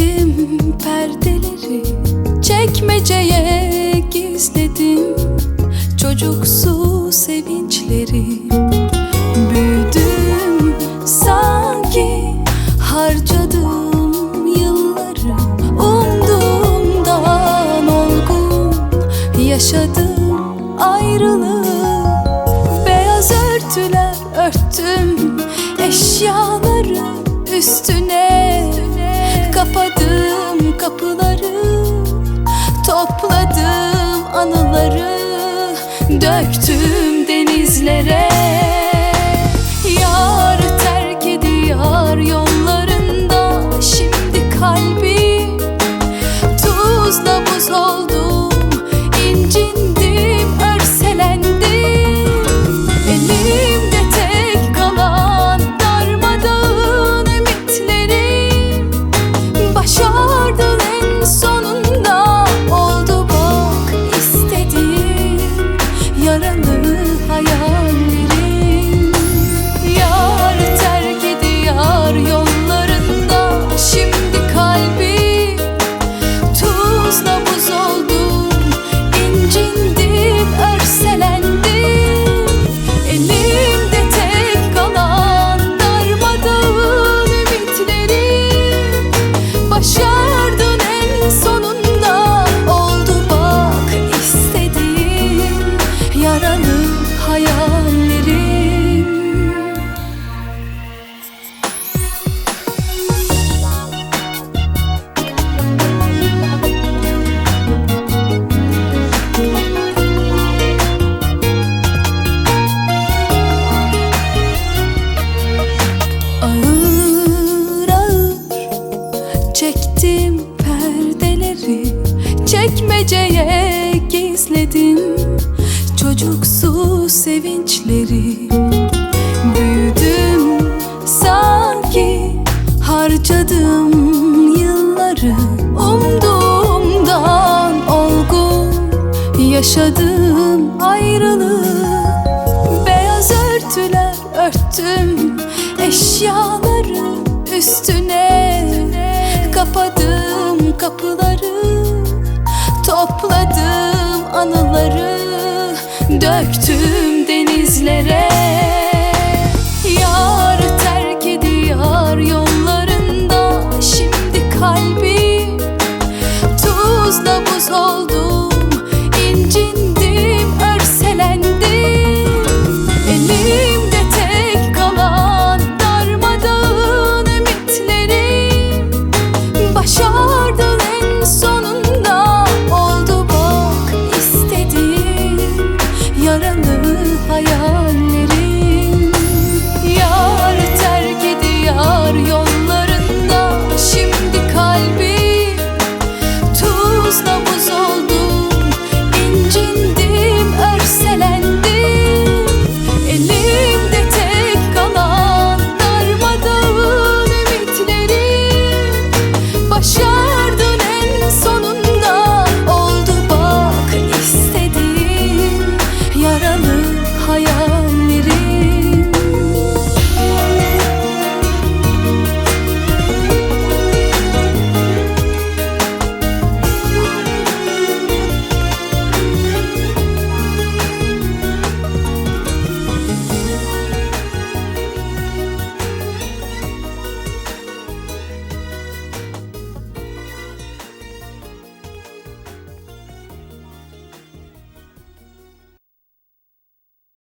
Sildim perdeleri Çekmeceye gizledim. Çocuksu sevinçleri Büyüdüm sanki. Harcadım yılları Umduğumdan olgun. Yaşadım ayrılığı Beyaz örtüler örttüm. Eşyaları üstüne Döktüm denizlere sevinçleri. Büyüdüm sanki harcadım yılları. Umduğumdan olgun yaşadım ayrılığı. Beyaz örtüler örttüm eşyaları üstüne. Kapadım kapıları Topladım anıları. Döktüm denizlere